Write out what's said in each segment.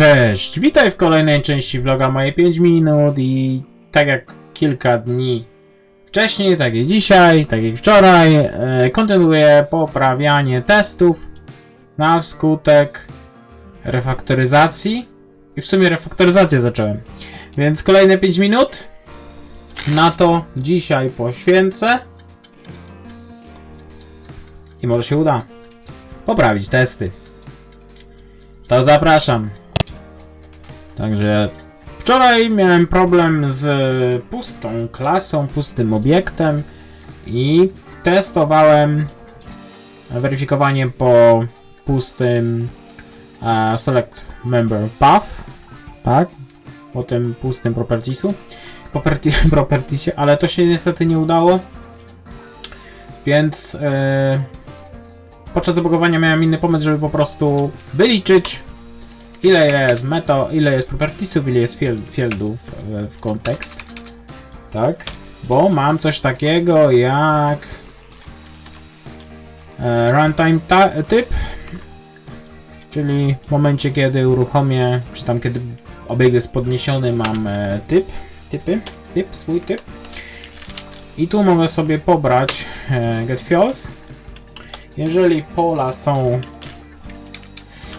Cześć, witaj w kolejnej części vloga moje 5 minut i tak jak kilka dni wcześniej, tak jak dzisiaj, tak jak wczoraj, e, kontynuuję poprawianie testów na skutek refaktoryzacji i w sumie refaktoryzację zacząłem. Więc kolejne 5 minut na to dzisiaj poświęcę i może się uda poprawić testy. To zapraszam. Także wczoraj miałem problem z pustą klasą, pustym obiektem i testowałem weryfikowanie po pustym e, select member path, tak? Po tym pustym propertiesu, propertiesie, ale to się niestety nie udało. Więc e, podczas debugowania miałem inny pomysł, żeby po prostu wyliczyć ile jest meto, ile jest propertiesów, ile jest field, fieldów w, kontekst. Tak? Bo mam coś takiego jak e, runtime typ, czyli w momencie kiedy uruchomię, czy tam kiedy obiekt jest podniesiony, mam e, typ, typy, typ, swój typ. I tu mogę sobie pobrać e, get. Jeżeli pola są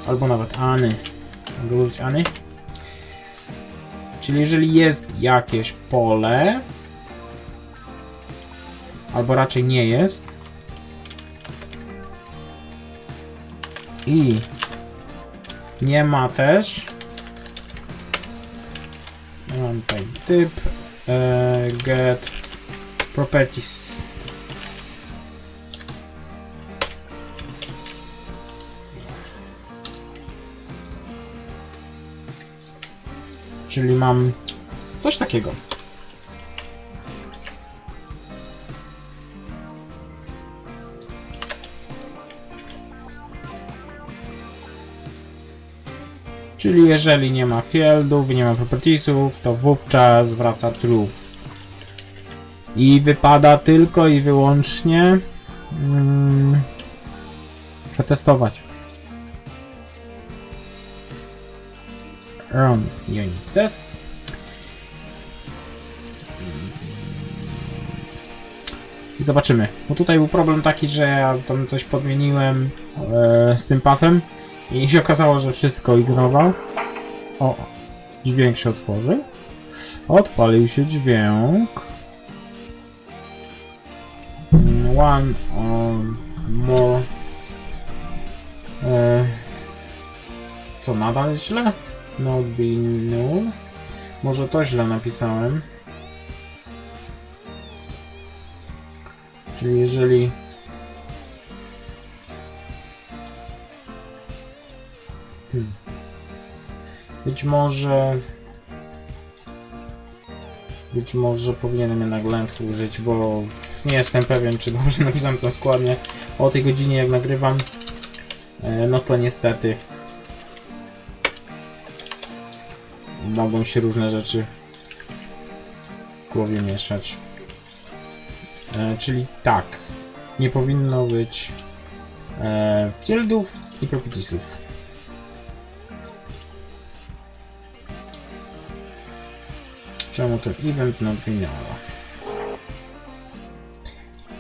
albo nawet any, mogę użyć. Czyli jeżeli jest jakieś pole, albo raczej nie jest, i nie ma też, mam tutaj typ e, get properties. Czyli mam coś takiego. Czyli jeżeli nie ma fieldów nie ma propertiesów, to wówczas wraca true. I wypada tylko i wyłącznie mm, przetestować. Run unit test. I zobaczymy. Bo tutaj był problem taki, że ja tam coś podmieniłem e, z tym pathem i się okazało, że wszystko ignorował. O, dźwięk się otworzył. Odpalił się dźwięk. One um, more. E, co, nadal źle? Null. Może to źle napisałem. Czyli jeżeli... Hmm. Być może... Być może powinienem jednak lętku użyć, bo nie jestem pewien, czy dobrze napisałem to składnie. O tej godzinie jak nagrywam, e, no to niestety mogą się różne rzeczy w głowie mieszać. E, czyli tak, nie powinno być e, fieldów i propertiesów. Czemu ten event not minęło?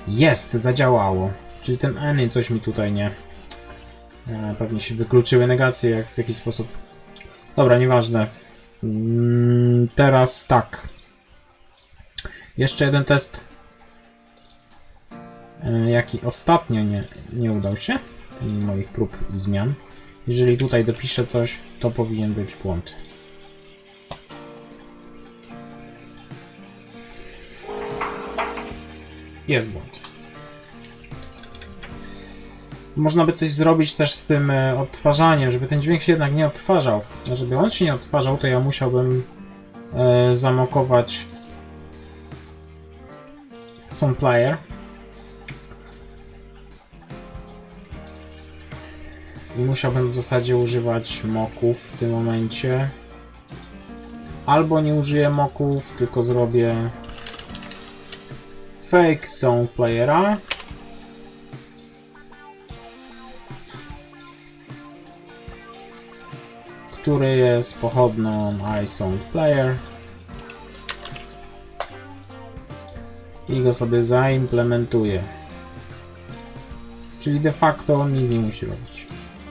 Jest, zadziałało. Czyli ten any coś mi tutaj nie... E, pewnie się wykluczyły negacje, jak w jakiś sposób. Dobra, nieważne. Mm, Teraz tak. Jeszcze jeden test. e, Jaki ostatnio nie, nie udał się. Moich prób i zmian. Jeżeli tutaj dopiszę coś, to powinien być błąd. Jest błąd. Można by coś zrobić też z tym e, odtwarzaniem, żeby ten dźwięk się jednak nie odtwarzał. Żeby on się nie odtwarzał, to ja musiałbym e, zamokować Sound Player. I musiałbym w zasadzie używać moków w tym momencie. Albo nie użyję moków, tylko zrobię fake sound playera. Który jest pochodną iSound Player. I go sobie zaimplementuję. Czyli de facto on nic nie musi robić.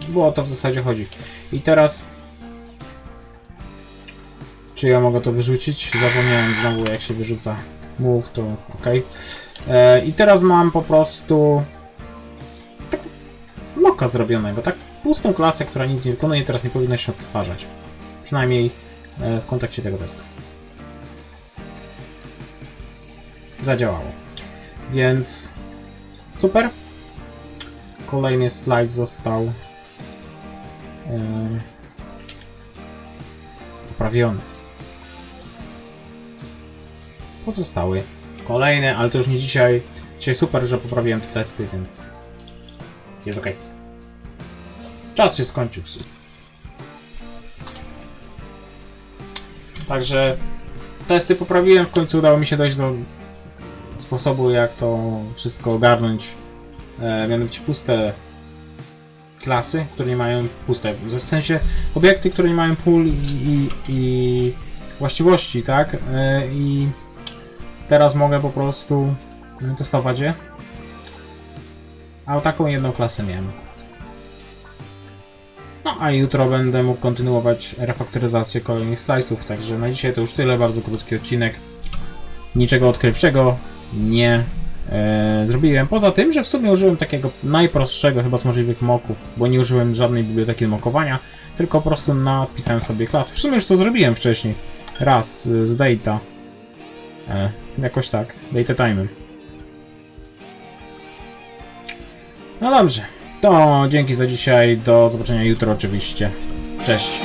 Bo o to w zasadzie chodzi. I teraz... Czy ja mogę to wyrzucić? Zapomniałem znowu jak się wyrzuca. Move to ok. E, I teraz mam po prostu tak moka zrobionego, tak pustą klasę, która nic nie wykonuje, teraz nie powinna się odtwarzać. Przynajmniej e, w kontekście tego testu. Zadziałało. Więc super. Kolejny slajd został e, poprawiony. Pozostały kolejne, ale to już nie dzisiaj. Dzisiaj super, że poprawiłem te testy, więc jest ok. Czas się skończył w sumie. Także testy poprawiłem, w końcu udało mi się dojść do sposobu, jak to wszystko ogarnąć. E, mianowicie puste klasy, które nie mają puste, w sensie obiekty, które nie mają pól i, i, i właściwości, tak? E, I teraz mogę po prostu testować je. A taką jedną klasę miałem a jutro będę mógł kontynuować refaktoryzację kolejnych slice'ów, także na dzisiaj to już tyle, bardzo krótki odcinek. Niczego odkrywczego nie e, zrobiłem, poza tym, że w sumie użyłem takiego najprostszego chyba z możliwych moków, bo nie użyłem żadnej biblioteki mokowania, tylko po prostu napisałem sobie klasę. W sumie już to zrobiłem wcześniej, raz y, z data, e, jakoś tak, data time'em. No dobrze. To dzięki za dzisiaj. Do zobaczenia jutro oczywiście. Cześć.